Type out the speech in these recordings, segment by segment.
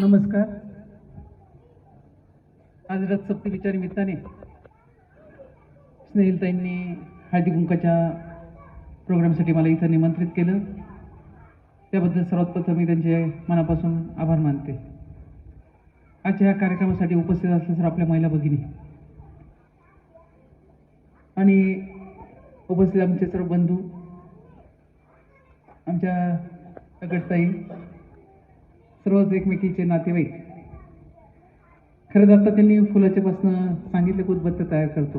नमस्कार. आज रथ विचार निमित्ताने स्नेहिलताईंनी हळदी कुंकाच्या प्रोग्रामसाठी मला इथं निमंत्रित केलं. त्याबद्दल सर्वात प्रथम मी त्यांचे मनापासून आभार मानते. आजच्या या कार्यक्रमासाठी उपस्थित असल्या सर आपल्या महिला भगिनी आणि उपस्थित आमचे सर्व बंधू आमच्या गटताई सर्वच एकमेकीचे नातेवाईक. खरं तर आता त्यांनी फुलाच्यापासून सांगितले की उदबत्त तयार करतो.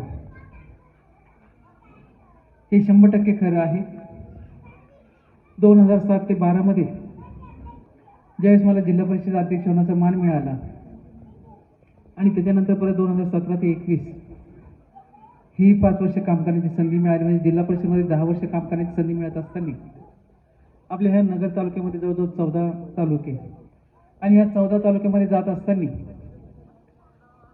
हे शंभर टक्के खरं आहे. दोन हजार सात ते बारामध्ये ज्यावेळेस मला जिल्हा परिषद अध्यक्ष होण्याचा मान मिळाला आणि त्याच्यानंतर परत दोन हजार सतरा ते एकवीस ही पाच वर्ष काम करण्याची संधी मिळाली. म्हणजे जिल्हा परिषदेमध्ये दहा वर्ष काम करण्याची संधी मिळत असताना आपल्या ह्या नगर तालुक्यामध्ये जवळजवळ चौदा तालुके. आणि ह्या चौदा तालुक्यामध्ये जात असताना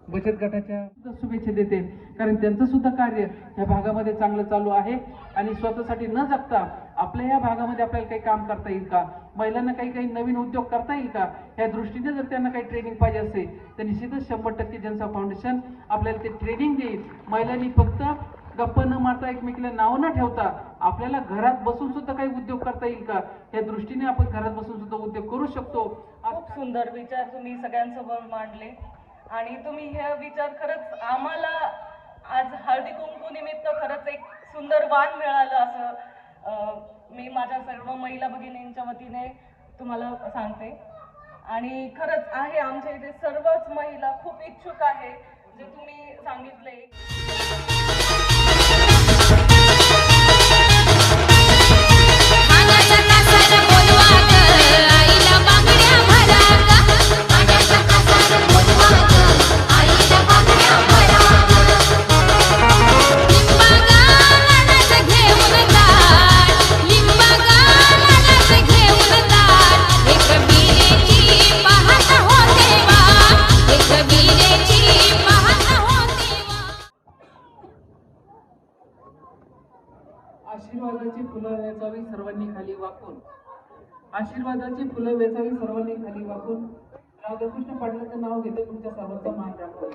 बचत गटाच्या शुभेच्छा देते. कारण त्यांचं सुद्धा कार्य ह्या भागामध्ये चांगलं चालू आहे. आणि स्वतःसाठी न जगता आपल्या ह्या भागामध्ये आपल्याला काही काम करता येईल का? महिलांना काही काही नवीन उद्योग करता येईल का? ह्या दृष्टीने जर त्यांना काही ट्रेनिंग पाहिजे असेल तर निश्चितच शंभर टक्के जनसा फाउंडेशन आपल्याला ते ट्रेनिंग देईल. महिलांनी फक्त गप्प न मारता एकमेकीला नाव न ठेवता आपल्याला घरात बसून सुद्धा काही उद्योग करता येईल का? या दृष्टीने आपण घरात बसून सुद्धा उद्योग करू शकतो. खूप सुंदर विचार तुम्ही सगळ्यांसमोर मांडले. आणि तुम्ही हे विचार खरंच आम्हाला आज हळदी कुंकू निमित्त खरंच एक सुंदर वाण मिळालं असं मी माझ्या सर्व महिला भगिनींच्या वतीने तुम्हाला सांगते. आणि खरंच आहे आमच्या इथे सर्वच महिला खूप इच्छुक आहे जे तुम्ही सांगितले. आशीर्वादाची फुलं वेचावी सर्वांनी खाली वाकून. आशीर्वादाची फुलं वेचावी सर्वांनी खाली वाकून. राधाकृष्ण पाटलाचं नाव घेते तुमच्या सर्वांचा मान राखतो